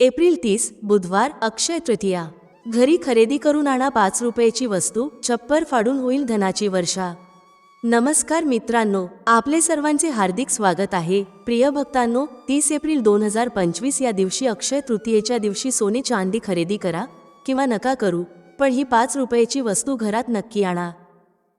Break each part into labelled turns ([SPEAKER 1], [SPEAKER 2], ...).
[SPEAKER 1] April तीस बुधवार अक्षय तृतीया. घरी खरेदी करून आणा पाच रुपयाची वस्तू छप्पर फाडून होईल धनाची वर्षा. नमस्कार मित्रांनो आपले सर्वांचे हार्दिक स्वागत आहे. प्रिय भक्तांनो तीस एप्रिल दोन हजार पंचवीस या दिवशी अक्षय तृतीयेच्या दिवशी सोने चांदी खरेदी करा किंवा नका करू पण ही पाच रुपयाची वस्तू घरात नक्की आणा.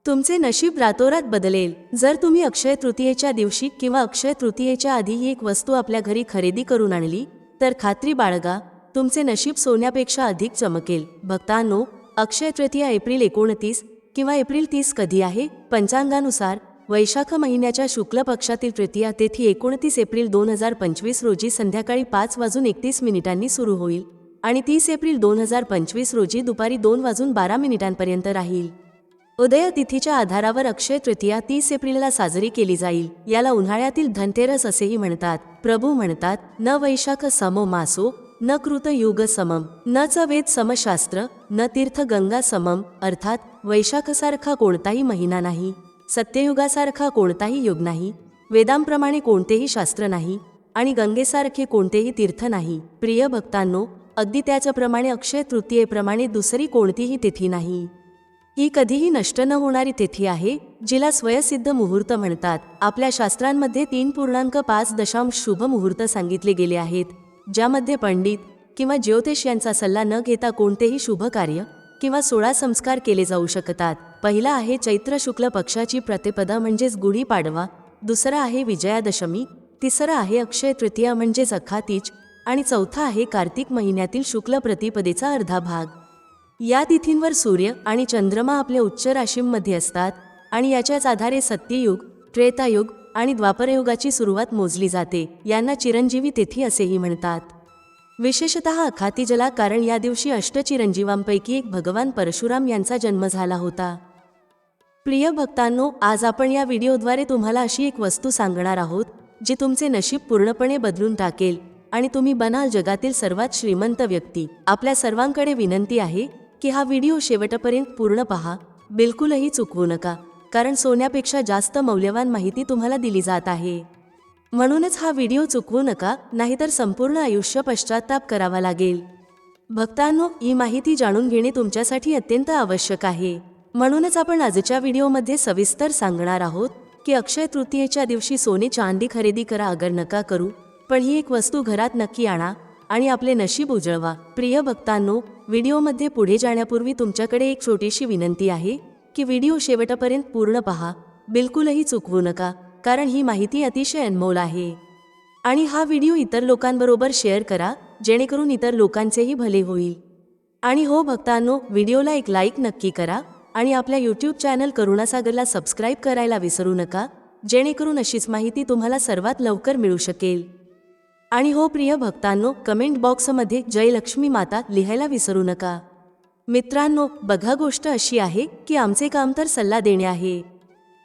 [SPEAKER 1] तुमचे नशीब रातोरात बदलेल. जर तुम्ही अक्षय तृतीयेच्या दिवशी किंवा अक्षय तृतीयेच्या आधी ही एक वस्तू आपल्या घरी खरेदी करून आणली तर खात्री बाळगा तुमचे नशीब सोन्यापेक्षा अधिक चमकेल. भक्तांनो अक्षय तृतीया एप्रिल एकोणतीस किंवा एप्रिल तीस कधी आहे? पंचांगानुसार वैशाख महिन्याच्या शुक्ल पक्षातील तृतीया तेथी एकोणतीस एप्रिल दोन हजार पंचवीस रोजी संध्याकाळी पाच वाजून एकतीस मिनिटांनी सुरू होईल आणि तीस एप्रिल दोन हजार पंचवीस रोजी दुपारी दोन वाजून बारा मिनिटांपर्यंत राहील. उदय तिथीच्या आधारावर अक्षय तृतीया तीस एप्रिलला साजरी केली जाईल. याला उन्हाळ्यातील धनतेरस असेही म्हणतात. प्रभू म्हणतात न वैशाख समो मासो न कृत युग समम न च वेद समशास्त्र न तीर्थ गंगा समम अर्थात वैशाखसारखा कोणताही महिना नाही सत्ययुगासारखा कोणताही युग नाही वेदांप्रमाणे कोणतेही शास्त्र नाही आणि गंगेसारखे कोणतेही तीर्थ नाही. प्रिय भक्तांनो अगदी त्याच्याप्रमाणे अक्षय तृतीयेप्रमाणे दुसरी कोणतीही तिथी नाही. ही कधीही नष्ट न होणारी तिथी आहे जिला स्वयसिद्ध मुहूर्त म्हणतात. आपल्या शास्त्रांमध्ये तीन पूर्णांक पाच दशांश शुभ मुहूर्त सांगितले गेले आहेत ज्यामध्ये पंडित किंवा ज्योतिष यांचा सल्ला न घेता कोणतेही शुभ कार्य किंवा सोळा संस्कार केले जाऊ शकतात. पहिला आहे चैत्र शुक्ल पक्षाची प्रतिपदा म्हणजेच गुढी पाडवा दुसरा आहे विजयादशमी तिसरा आहे अक्षय तृतीया म्हणजेच अखातीज आणि चौथा आहे कार्तिक महिन्यातील शुक्ल प्रतिपदेचा अर्धा भाग या तिथींवर सूर्य आणि चंद्रमा आपल्या उच्च राशींमध्ये असतात आणि याच्याच आधारे सत्ययुग त्रेतायुग आणि द्वापरयुगाची सुरुवात मोजली जाते. यांना चिरंजीवी तिथी असेही म्हणतात. विशेषतः अखातीजला कारण या दिवशी अष्टचिरंजीवांपैकी एक भगवान परशुराम यांचा जन्म झाला होता. प्रिय भक्तांनो आज आपण या व्हिडिओद्वारे तुम्हाला अशी एक वस्तू सांगणार आहोत जी तुमचे नशीब पूर्णपणे बदलून टाकेल आणि तुम्ही बनाल जगातील सर्वात श्रीमंत व्यक्ती. आपल्या सर्वांकडे विनंती आहे की हा व्हिडिओ शेवटपर्यंत पूर्ण पहा. बिलकुलही चुकवू नका कारण सोन्यापेक्षा जास्त मौल्यवान माहिती तुम्हाला दिली जात आहे. म्हणूनच हा व्हिडिओ चुकवू नका नाहीतर संपूर्ण आयुष्य पश्चाताप करावा लागेल. भक्तांनो ही माहिती जाणून घेणे तुमच्यासाठी अत्यंत आवश्यक आहे. म्हणूनच आपण आजच्या व्हिडिओमध्ये सविस्तर सांगणार आहोत की अक्षय तृतीयेच्या दिवशी सोने चांदी खरेदी करा अगर नका करू पण ही एक वस्तू घरात नक्की आणा आणि आपले नशीब उजळवा. प्रिय भक्तांनो व्हिडिओमध्ये पुढे जाण्यापूर्वी तुमच्याकडे एक छोटीशी विनंती आहे की व्हिडिओ शेवटपर्यंत पूर्ण पहा. बिलकुलही चुकवू नका कारण ही माहिती अतिशय अनमोल आहे. आणि हा व्हिडिओ इतर लोकांबरोबर शेअर करा जेणेकरून इतर लोकांचेही भले होईल. आणि हो भक्तांनो व्हिडिओला एक लाईक नक्की करा आणि आपल्या यूट्यूब चॅनल करुणासागरला सबस्क्राईब करायला विसरू नका जेणेकरून अशीच माहिती तुम्हाला सर्वात लवकर मिळू शकेल. आणि हो प्रिय भक्तांनो कमेंट बॉक्समध्ये जयलक्ष्मी माता लिहायला विसरू नका. मित्रांनो बघा गोष्ट अशी आहे की आमचे काम तर सल्ला देणे आहे.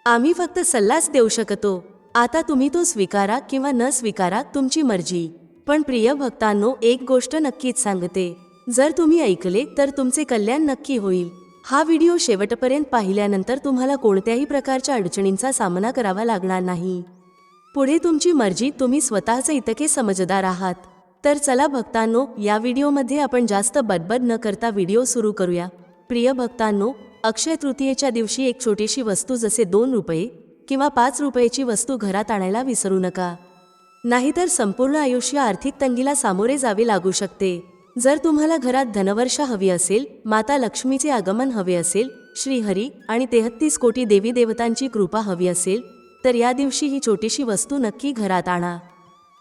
[SPEAKER 1] आम्ही फक्त सल्लाच देऊ शकतो. आता तुम्ही तो स्वीकारा किंवा न स्वीकारा तुमची मर्जी. पण प्रिय भक्तांनो एक गोष्ट नक्कीच सांगते. जर तुम्ही ऐकले तर तुमचे कल्याण नक्की होईल. हा व्हिडिओ शेवटपर्यंत पाहिल्यानंतर तुम्हाला कोणत्याही प्रकारच्या अडचणींचा सामना करावा लागणार नाही. पुढे तुमची मर्जी तुम्ही स्वतःचे इतके समजदार आहात. तर चला भक्तांनो या व्हिडिओमध्ये आपण जास्त बडबड न करता व्हिडिओ सुरू करूया. प्रिय भक्तांनो अक्षय तृतीयेच्या दिवशी एक छोटीशी वस्तू जसे दोन रुपये किंवा पाच रुपयेची वस्तू घरात आणायला विसरू नका. नाहीतर संपूर्ण आयुष्य आर्थिक तंगीला सामोरे जावे लागू शकते. जर तुम्हाला घरात धनवर्षा हवी असेल माता लक्ष्मीचे आगमन हवे असेल श्रीहरी आणि तेहत्तीस कोटी देवी देवतांची कृपा हवी असेल तर या दिवशी ही छोटीशी वस्तू नक्की घरात आणा.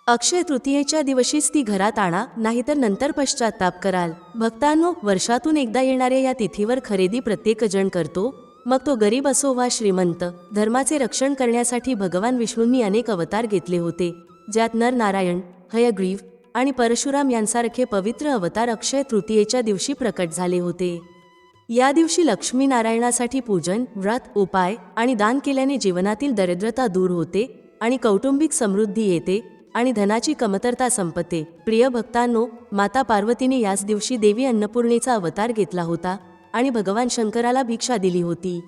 [SPEAKER 1] अक्षय तृतीयेच्या दिवशीच ती घरात आणा नाहीतर नंतर पश्चाताप कराल. भक्तांनो वर्षातून एकदा येणाऱ्या या तिथीवर खरेदी प्रत्येकजण करतो मग तो गरीब असो वा श्रीमंत धर्माचे रक्षण करण्यासाठी भगवान विष्णूंनी अनेक अवतार घेतले होते ज्यात नर नारायण हयग्रीव आणि परशुराम यांसारखे पवित्र अवतार अक्षय तृतीयेच्या दिवशी प्रकट झाले होते. या दिवशी लक्ष्मी नारायणासाठी पूजन व्रत उपाय आणि दान केल्याने जीवनातील दरिद्रता दूर होते आणि कौटुंबिक समृद्धी येते आणि धनाची कमतरता संपते. प्रिय भक्तांनो माता पार्वतीने याच दिवशी देवी अन्नपूर्णेचा अवतार घेतला होता आणि भगवान शंकराला भिक्षा दिली होती.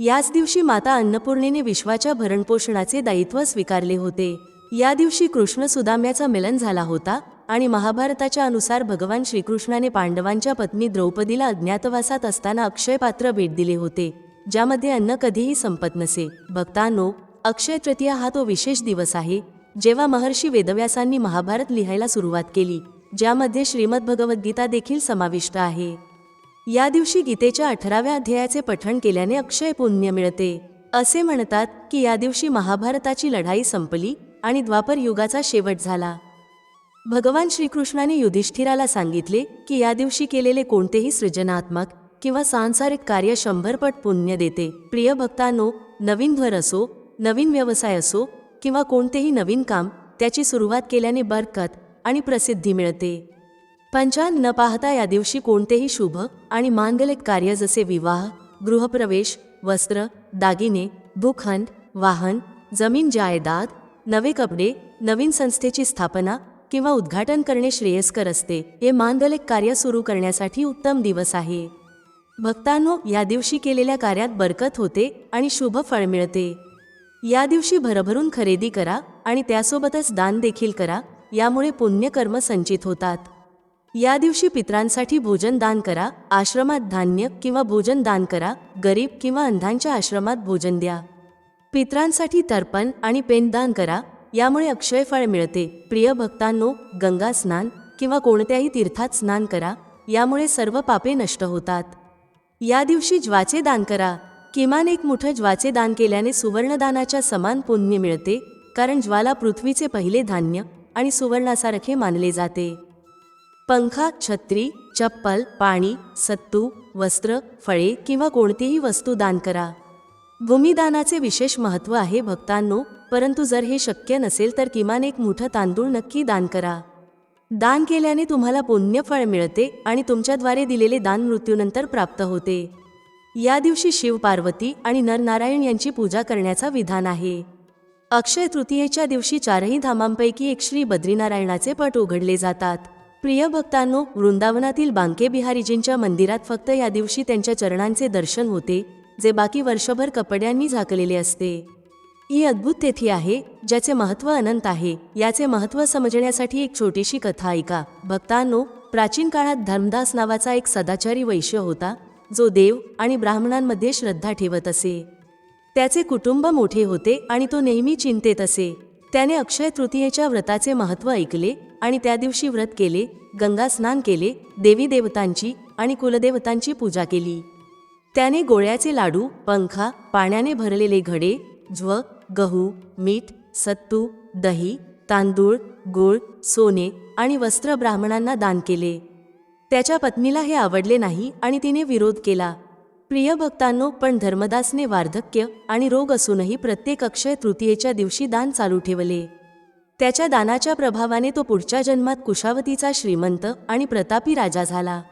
[SPEAKER 1] याच दिवशी माता अन्नपूर्णेने विश्वाच्या भरणपोषणाचे दायित्व स्वीकारले होते. या दिवशी कृष्ण सुदाम्याचा मिलन झाला होता आणि महाभारताच्या अनुसार भगवान श्रीकृष्णाने पांडवांच्या पत्नी द्रौपदीला अज्ञातवासात असताना अक्षय पात्र भेट दिले होते ज्यामध्ये अन्न कधीही संपत नसे. भक्तांनो अक्षय तृतीया हा तो विशेष दिवस आहे जेव्हा महर्षी वेदव्यासांनी महाभारत लिहायला सुरुवात केली ज्यामध्ये श्रीमद भगवद्गीता देखील समाविष्ट आहे. या दिवशी गीतेच्या अठराव्या अध्यायाचे पठण केल्याने अक्षय पुण्य मिळते. असे म्हणतात की या दिवशी महाभारताची लढाई संपली आणि द्वापर युगाचा शेवट झाला. भगवान श्रीकृष्णाने युधिष्ठिराला सांगितले की या दिवशी केलेले कोणतेही सृजनात्मक किंवा सांसारिक कार्य शंभरपट पुण्य देते. प्रिय भक्तांनो नवीन घर असो नवीन व्यवसाय असो किंवा कोणतेही नवीन काम त्याची सुरुवात केल्याने बरकत आणि प्रसिद्धी मिळते. पंचांग न पाहता या दिवशी कोणतेही शुभ आणि मांगलिक कार्य जसे विवाह गृहप्रवेश वस्त्र दागिने भूखंड वाहन जमीन जायदाद नवे कपडे नवीन संस्थेची स्थापना किंवा उद्घाटन करणे श्रेयस्कर असते. हे मांदलिक कार्य सुरू करण्यासाठी उत्तम दिवस आहे. भक्तांनो या दिवशी केलेल्या कार्यात बरकत होते आणि शुभ फळ मिळते. या दिवशी भरभरून खरेदी करा आणि त्यासोबतच दान देखील करा यामुळे पुण्यकर्म संचित होतात. या दिवशी पित्रांसाठी भोजन दान करा आश्रमात धान्य किंवा भोजन दान करा गरीब किंवा अंधांच्या आश्रमात भोजन द्या. पित्रांसाठी तर्पण आणि पेन दान करा यामुळे अक्षय फळ मिळते. प्रिय भक्तांनो गंगा स्नान किंवा कोणत्याही तीर्थात स्नान करा. यामुळे सर्व पापे नष्ट होतात. या दिवशी ज्वाचे दान करा. किमान एक मुठं ज्वाचे दान केल्याने सुवर्णदानाच्या समान पुण्य मिळते कारण ज्वाला पृथ्वीचे पहिले धान्य आणि सुवर्णासारखे मानले जाते. पंखा छत्री चप्पल पाणी सत्तू वस्त्र फळे किंवा कोणतीही वस्तू दान करा. भूमिदानाचे विशेष महत्त्व आहे भक्तांनो. परंतु जर हे शक्य नसेल तर किमान एक मोठं तांदूळ नक्की दान करा. दान केल्याने तुम्हाला पुण्यफळ मिळते आणि तुमच्याद्वारे दिलेले दान मृत्यूनंतर प्राप्त होते. या दिवशी शिव पार्वती आणि नरनारायण यांची पूजा करण्याचा विधान आहे. अक्षय तृतीयेच्या दिवशी चारही धामांपैकी एक श्री बद्रीनारायणाचे पट उघडले जातात. प्रिय भक्तांनो वृंदावनातील बांके बिहारीजींच्या मंदिरात फक्त या दिवशी त्यांच्या चरणांचे दर्शन होते जे बाकी वर्षभर कपड्यांनी झाकलेले असते. ही अद्भुत तेथी आहे ज्याचे महत्त्व अनंत आहे. याचे महत्त्व समजण्यासाठी एक छोटीशी कथा ऐका. भक्तांनो प्राचीन काळात धर्मदास नावाचा एक सदाचारी वैश्य होता जो देव आणि ब्राह्मणांमध्ये श्रद्धा ठेवत असे. त्याचे कुटुंब मोठे होते आणि तो नेहमी चिंतेत असे. त्याने अक्षय तृतीयेच्या व्रताचे महत्त्व ऐकले आणि त्या दिवशी व्रत केले गंगा स्नान केले देवी देवतांची आणि कुलदेवतांची पूजा केली. त्याने गोळ्याचे लाडू पंखा पाण्याने भरलेले घडे ज्व गहू मीठ सत्तू दही तांदूळ गुळ सोने आणि वस्त्र ब्राह्मणांना दान केले. त्याच्या पत्नीला हे आवडले नाही आणि तिने विरोध केला. प्रिय भक्तांनो पण धर्मदासने वार्धक्य आणि रोग असूनही प्रत्येक अक्षय तृतीयेच्या दिवशी दान चालू ठेवले. त्याच्या दानाच्या प्रभावाने तो पुढच्या जन्मात कुशावतीचा श्रीमंत आणि प्रतापी राजा झाला.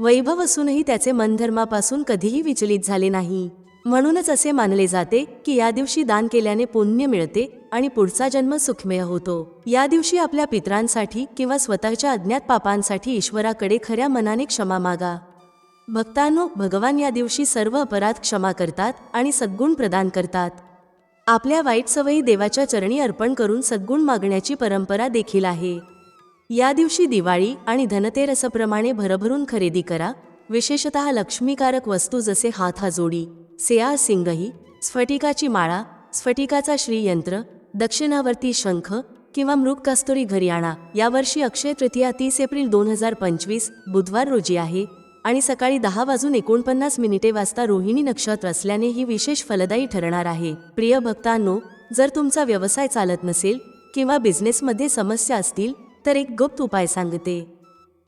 [SPEAKER 1] वैभव असूनही त्याचे मन धर्मापासून कधीही विचलित झाले नाही. म्हणूनच असे मानले जाते की या दिवशी दान केल्याने पुण्य मिळते आणि पुढचा जन्म सुखमय होतो. या दिवशी आपल्या पित्रांसाठी किंवा स्वतःच्या अज्ञात पापांसाठी ईश्वराकडे खऱ्या मनाने क्षमा मागा. भक्तांनो भगवान या दिवशी सर्व अपराध क्षमा करतात आणि सद्गुण प्रदान करतात. आपल्या वाईट सवयी देवाच्या चरणी अर्पण करून सद्गुण मागण्याची परंपरा देखील आहे. या दिवशी दिवाळी आणि धनतेरसप्रमाणे भरभरून खरेदी करा विशेषतः लक्ष्मीकारक वस्तू जसे हातहाजोडी सेया सिंगही स्फटिकाची माळा स्फटिकाचा श्रीयंत्र दक्षिणावर्ती शंख किंवा मृग कस्तुरी घरी आणा यावर्षी अक्षय तृतीया तीस एप्रिल दोन हजार पंचवीस बुधवार रोजी आहे आणि सकाळी दहा वाजून एकोणपन्नास मिनिटे वाजता रोहिणी नक्षत्र असल्याने ही विशेष फलदायी ठरणार आहे. प्रिय भक्तांनो जर तुमचा व्यवसाय चालत नसेल किंवा बिझनेसमध्ये समस्या असतील तर एक गुप्त उपाय सांगते.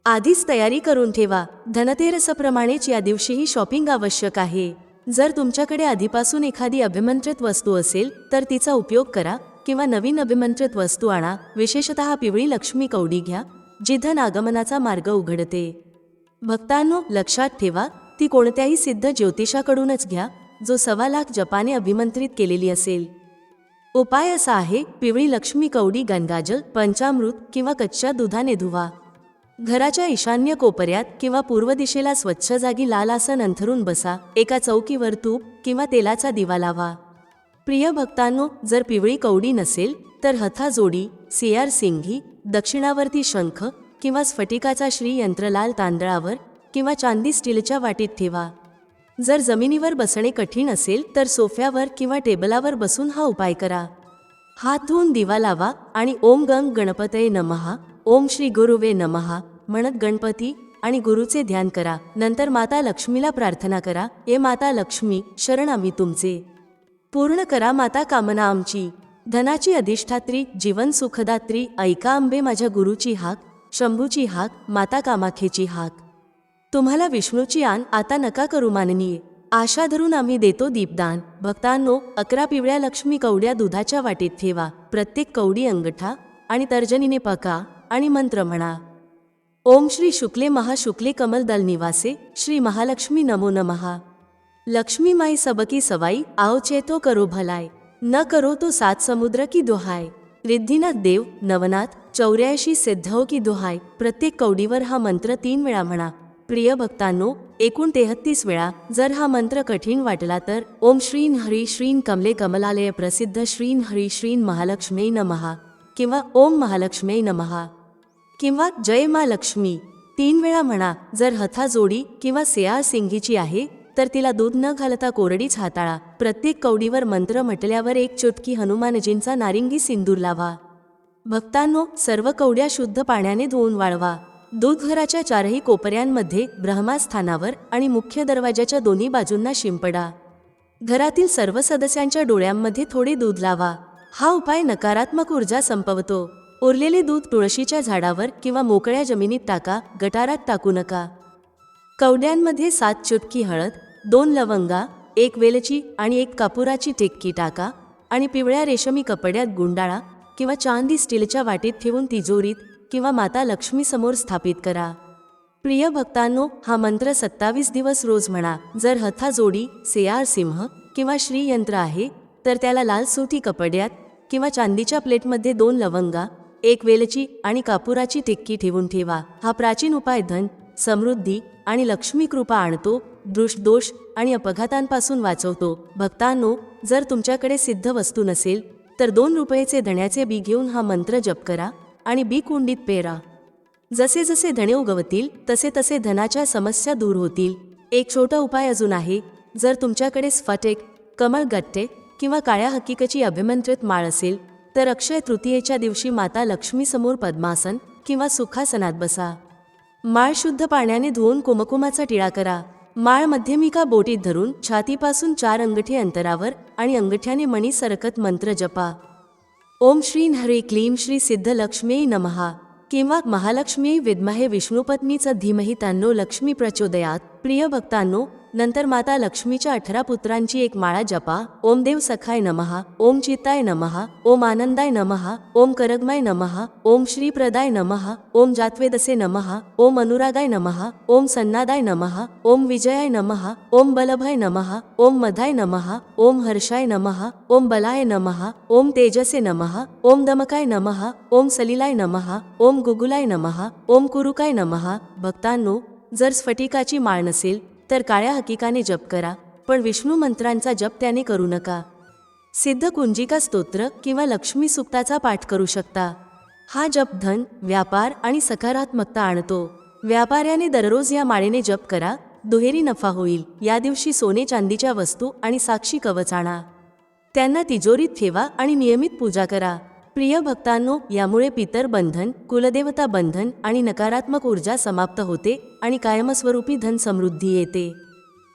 [SPEAKER 1] आधीच तयारी करून ठेवा. धनतेरसप्रमाणेच या दिवशीही शॉपिंग आवश्यक आहे. जर तुमच्याकडे आधीपासून एखादी अभिमंत्रित वस्तू असेल तर तिचा उपयोग करा किंवा नवीन अभिमंत्रित वस्तू आणा. विशेषतः पिवळी लक्ष्मी कवडी घ्या जी धन आगमनाचा मार्ग उघडते. भक्तांनो लक्षात ठेवा ती कोणत्याही सिद्ध ज्योतिषाकडूनच घ्या. जो सव्वा लाख जपाने अभिमंत्रित केलेली असेल. उपाय असा आहे पिवळी लक्ष्मी कवडी गंगाजल पंचामृत किंवा कच्च्या दुधाने धुवा. घराच्या ईशान्य कोपऱ्यात किंवा पूर्व दिशेला स्वच्छ जागी लाल आसन अंथरून बसा एका चौकीवर तूप किंवा तेलाचा दिवा लावा. प्रिय भक्तांनो जर पिवळी कवडी नसेल तर हथा जोडी सियार सिंघी दक्षिणावर्ती शंख किंवा स्फटिकाचा श्री यंत्रलाल तांदळावर किंवा चांदी स्टीलच्या वाटीत ठेवा. जर जमिनीवर बसणे कठीण असेल तर सोफ्यावर किंवा टेबलावर बसून हा उपाय करा. हात धुवून दिवा लावा आणि ओम गंग गणपतये नमहा ओम श्री गुरुवे नमहा म्हणत गणपती आणि गुरुचे ध्यान करा. नंतर माता लक्ष्मीला प्रार्थना करा. हे माता लक्ष्मी शरण आम्ही तुमचे. पूर्ण करा माता कामना आमची. धनाची अधिष्ठात्री जीवन सुखदात्री ऐका आंबे माझ्या गुरुची हाक शंभूची हाक माता कामाखेची हाक. तुम्हाला विष्णूची आण आता नका करू माननीय. आशा धरून आम्ही देतो दीपदान. भक्तांनो अकरा पिवळ्या लक्ष्मी कवड्या दुधाच्या वाटेत ठेवा. प्रत्येक कवडी अंगठा आणि तर्जनीने पका आणि मंत्र म्हणा. ओम श्री शुक्ले महाशुक्ले कमल दल निवासे. श्री महालक्ष्मी नमो नमहा लक्ष्मी माई सबकी सवाई आओ चेतो करो भलाय न करो तो सात समुद्र की दोहाय रिद्धीनाथ देव नवनाथ चौऱ्याऐंशी सिद्धव की दोहाय प्रत्येक कवडीवर हा मंत्र तीन वेळा म्हणा. प्रिय भक्तांनो एकूण तेहत्तीस वेळा जर हा मंत्र कठीण वाटला तर ओम श्रीन हरी श्रीन कमले कमलालय प्रसिद्ध श्रीन हरी श्रीन महालक्ष्मी नमहा किंवा ओम महालक्ष्मी नमहा किंवा जय मा लक्ष्मी. तीन वेळा म्हणा जर हथा जोडी किंवा सेया सिंगीची आहे तर तिला दूध न घालता कोरडीच हाताळा. प्रत्येक कवडीवर मंत्र म्हटल्यावर एक चुटकी हनुमानजींचा नारिंगी सिंदूर लावा. भक्तांनो सर्व कवड्या शुद्ध पाण्याने धुवून वाळवा. दूधघराच्या चारही कोपऱ्यांमध्ये ब्रह्मास्थानावर आणि मुख्य दरवाजाच्या दोन्ही बाजूंना शिंपडा. घरातील सर्व सदस्यांच्या डोळ्यांमध्ये थोडे दूध लावा. हा उपाय नकारात्मक ऊर्जा संपवतो. उरलेले दूध तुळशीच्या झाडावर किंवा मोकळ्या जमिनीत टाका गटारात टाकू नका. कवड्यांमध्ये सात चुटकी हळद दोन लवंगा एक वेलची आणि एक कापुराची टेक्की टाका आणि पिवळ्या रेशमी कपड्यात गुंडाळा किंवा चांदी स्टीलच्या वाटीत ठेवून तिजोरीत किंवा माता लक्ष्मीसमोर स्थापित करा. प्रिय भक्तांनो हा मंत्र सत्तावीस दिवस रोज म्हणा. जर हथा जोडी सेआर सिंह किंवा श्रीयंत्र आहे तर त्याला लाल सुती कपड्यात किंवा चांदीच्या प्लेटमध्ये दोन लवंगा एक वेलची आणि कापुराची टिक्की ठेवून ठेवा. हा प्राचीन उपाय धन समृद्धी आणि लक्ष्मी कृपा आणतो दृष्टदोष आणि अपघातांपासून वाचवतो. भक्तांनो जर तुमच्याकडे सिद्ध वस्तू नसेल तर दोन रुपयेचे धण्याचे बी घेऊन हा मंत्र जप करा. आणि बी कुंडीत पेरा. जसे जसे धणे उगवतील तसे तसे धनाच्या समस्या दूर होतील. एक छोटा उपाय अजून आहे जर तुमच्याकडे स्फटिक कमळ गट्टे किंवा काळ्या हकीकची अभिमंत्रित माळ असेल तर अक्षय तृतीयेच्या दिवशी माता लक्ष्मीसमोर पद्मासन किंवा सुखासनात बसा. माळ शुद्ध पाण्याने धुवून कुमकुमाचा टिळा करा. माळ मध्यमिका बोटीत धरून छातीपासून चार अंगठी अंतरावर आणि अंगठ्याने मणी सरकत मंत्र जपा. ओम श्री हरे क्लीम श्री सिद्ध लक्ष्मी नमहा किंवा महालक्ष्मी विद्महे विष्णुपत्नीचं धीमही तान्नो लक्ष्मी प्रचोदयात. प्रिय भक्तांनो नंतर माता लक्ष्मीच्या अठरा पुत्रांची एक माळा जपा ओम देव सखाय नमहा ओम चित्ताय नमहा ओम आनंदाय नमहा ओम करगमाय नमहा ओम श्रीप्रदाय नमहा ओम जात्वेदसे नमहा ओम अनुरागाय नमहा ओम सन्नादाय नमहा ओम विजयाय नमहा ओम बलभय नमहा ओम मधाय नमहा ओम हर्षाय नमहा ओम बलाय नमहा ओम तेजसे नमहा ओम दमकाय नमहा ओम सलिलाय नमहा ओम गुगुलाय नमहा ओम कुरुकाय नमहा भक्तांनो जर स्फटिकाची माळ नसेल तर काळ्या हकीकाने जप करा पण विष्णू मंत्रांचा जप त्याने करू नका. सिद्ध कुंजिका स्तोत्र किंवा लक्ष्मी सुक्ताचा पाठ करू शकता. हा जप धन व्यापार आणि सकारात्मकता आणतो. व्यापाऱ्याने दररोज या माळेने जप करा दुहेरी नफा होईल. या दिवशी सोने चांदीच्या वस्तू आणि साक्षी कवच आणा. त्यांना तिजोरीत ठेवा आणि नियमित पूजा करा. प्रिय भक्तांनो यामुळे पितर बंधन कुलदेवता बंधन आणि नकारात्मक ऊर्जा समाप्त होते आणि कायमस्वरूपी धन समृद्धी येते.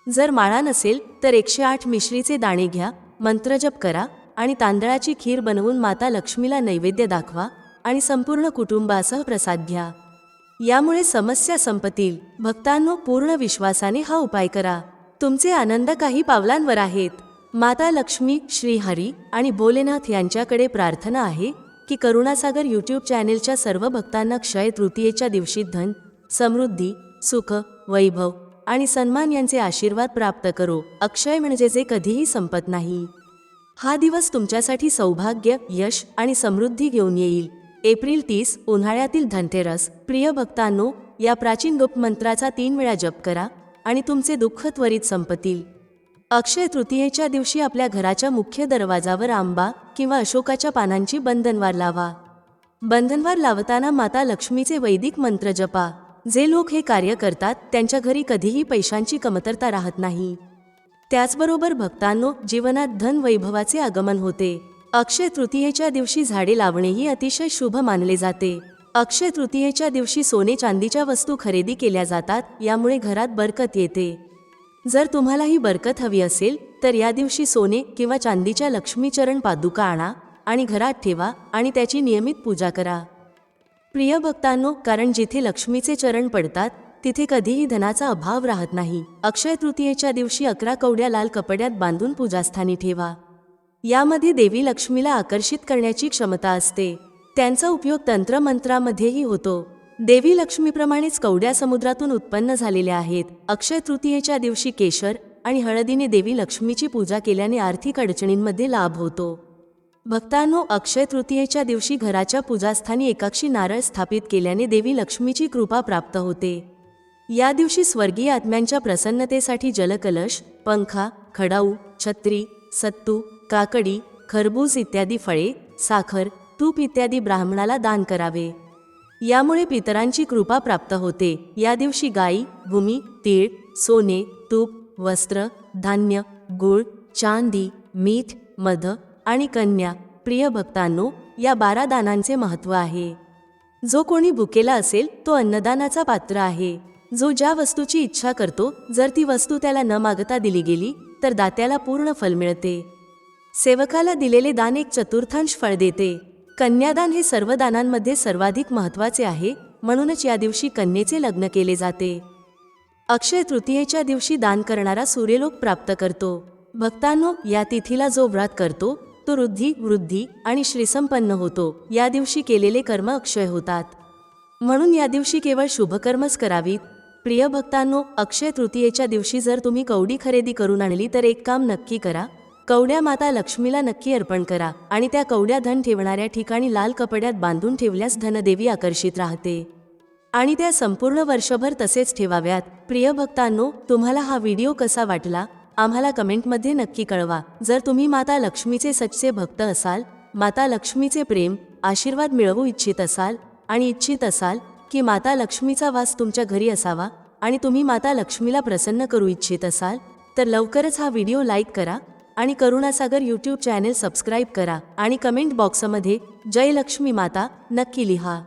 [SPEAKER 1] जर माळा नसेल तर एकशे आठ मिश्रीचे दाणे घ्या मंत्रजप करा आणि तांदळाची खीर बनवून माता लक्ष्मीला नैवेद्य दाखवा आणि संपूर्ण कुटुंबासह प्रसाद घ्या. यामुळे समस्या संपतील. भक्तांनो पूर्ण विश्वासाने हा उपाय करा. तुमचे आनंद काही पावलांवर आहेत. माता लक्ष्मी श्रीहरी आणि भोलेनाथ यांच्याकडे प्रार्थना आहे की करुणासागर यूट्यूब चॅनेलच्या सर्व भक्तांना क्षय तृतीयेच्या दिवशी धन समृद्धी सुख वैभव आणि सन्मान यांचे आशीर्वाद प्राप्त करो. अक्षय म्हणजे जे कधीही संपत नाही. हा दिवस तुमच्यासाठी सौभाग्य यश आणि समृद्धी घेऊन येईल. एप्रिल तीस उन्हाळ्यातील धनतेरस. प्रिय भक्तांनो या प्राचीन गुप्त मंत्राचा तीन वेळा जप करा आणि तुमचे दुःख त्वरित संपतील. अक्षय तृतीयेच्या दिवशी आपल्या घराच्या मुख्य दरवाजावर आंबा किंवा अशोकाच्या पानांची बंधनवार लावा. बंधनवार लावताना माता लक्ष्मीचे वैदिक मंत्र जपा. जे लोक हे कार्य करतात त्यांच्या घरी कधीही पैशांची कमतरता राहत नाही. त्याचबरोबर भक्तांनो जीवनात धन वैभवाचे आगमन होते. अक्षय तृतीयेच्या दिवशी झाडे लावणेही अतिशय शुभ मानले जाते. अक्षय तृतीयेच्या दिवशी सोने चांदीच्या वस्तू खरेदी केल्या जातात यामुळे घरात बरकत येते. जर तुम्हाला ही बरकत हवी असेल तर या दिवशी सोने किंवा चांदीच्या लक्ष्मीचरण पादुका आणा आणि घरात ठेवा आणि त्याची नियमित पूजा करा. प्रिय भक्तांनो कारण जिथे लक्ष्मीचे चरण पडतात तिथे कधीही धनाचा अभाव राहत नाही. अक्षय तृतीयेच्या दिवशी अकरा कवड्या लाल कपड्यात बांधून पूजास्थानी ठेवा. यामध्ये देवी लक्ष्मीला आकर्षित करण्याची क्षमता असते. त्यांचा उपयोग तंत्रमंत्रामध्येही होतो. देवी लक्ष्मीप्रमाणेच कवड्या समुद्रातून उत्पन्न झालेल्या आहेत. अक्षय तृतीयेच्या दिवशी केशर आणि हळदीने देवी लक्ष्मीची पूजा केल्याने आर्थिक अडचणींमध्ये लाभ होतो. भक्तांनो अक्षय तृतीयेच्या दिवशी घराच्या पूजास्थानी एकाक्षी नारळ स्थापित केल्याने देवी लक्ष्मीची कृपा प्राप्त होते. या दिवशी स्वर्गीय आत्म्यांच्या प्रसन्नतेसाठी जलकलश पंखा खडाऊ छत्री सत्तू काकडी खरबूज इत्यादी फळे साखर तूप इत्यादी ब्राह्मणाला दान करावे. यामुळे पितरांची कृपा प्राप्त होते. या दिवशी गाई भूमी तीळ सोने तूप वस्त्र धान्य गुळ चांदी मीठ मध आणि कन्या प्रिय भक्तांनो या बारा दानांचे महत्त्व आहे. जो कोणी भुकेला असेल तो अन्नदानाचा पात्र आहे. जो ज्या वस्तूची इच्छा करतो जर ती वस्तू त्याला न मागता दिली गेली तर दात्याला पूर्ण फल मिळते. सेवकाला दिलेले दान एक चतुर्थांश फळ देते. कन्यादान हे सर्व दानांमध्ये सर्वाधिक महत्त्वाचे आहे म्हणूनच या दिवशी कन्येचे लग्न केले जाते. अक्षय तृतीयेच्या दिवशी दान करणारा सूर्यलोक प्राप्त करतो. भक्तांनो या तिथीला जो व्रत करतो तो वृद्धी वृद्धी आणि श्रीसंपन्न होतो. या दिवशी केलेले कर्म अक्षय होतात. म्हणून या दिवशी केवळ शुभकर्मच करावीत. प्रिय भक्तांनो अक्षय तृतीयेच्या दिवशी जर तुम्ही कवडी खरेदी करून आणली तर एक काम नक्की करा. कवड्या माता लक्ष्मीला नक्की अर्पण करा आणि त्या कवड्या धन ठेवणाऱ्या ठिकाणी लाल कपड्यात बांधून ठेवल्यास धनदेवी आकर्षित राहते. आणि त्या संपूर्ण वर्षभर तसेच ठेवाव्यात. प्रिय भक्तांनो तुम्हाला हा व्हिडिओ कसा वाटला? आम्हाला कमेंटमध्ये नक्की कळवा. जर तुम्ही माता लक्ष्मीचे सच्चे भक्त असाल माता लक्ष्मीचे प्रेम आशीर्वाद मिळवू इच्छित असाल आणि इच्छित असाल की माता लक्ष्मीचा वास तुमच्या घरी असावा आणि तुम्ही माता लक्ष्मीला प्रसन्न करू इच्छित असाल तर लवकरच हा व्हिडिओ लाईक करा आणि करुणासागर यूट्यूब चॅनेल सबस्क्राईब करा आणि कमेंट बॉक्समध्ये जय लक्ष्मी माता नक्की लिहा.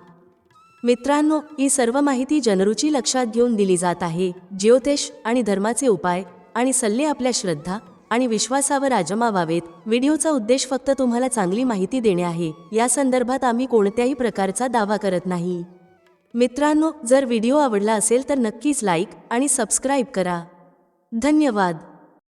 [SPEAKER 1] मित्रांनो ही सर्व माहिती जनरुची लक्षात घेऊन दिली जात आहे. ज्योतिष आणि धर्माचे उपाय आणि सल्ले आपल्या श्रद्धा आणि विश्वासावर आजमावावेत व्हिडिओचा उद्देश फक्त तुम्हाला चांगली माहिती देणे आहे. या संदर्भात आम्ही कोणत्याही प्रकारचा दावा करत नाही. मित्रांनो जर व्हिडिओ आवडला असेल तर नक्कीच लाईक आणि सबस्क्राईब करा. धन्यवाद.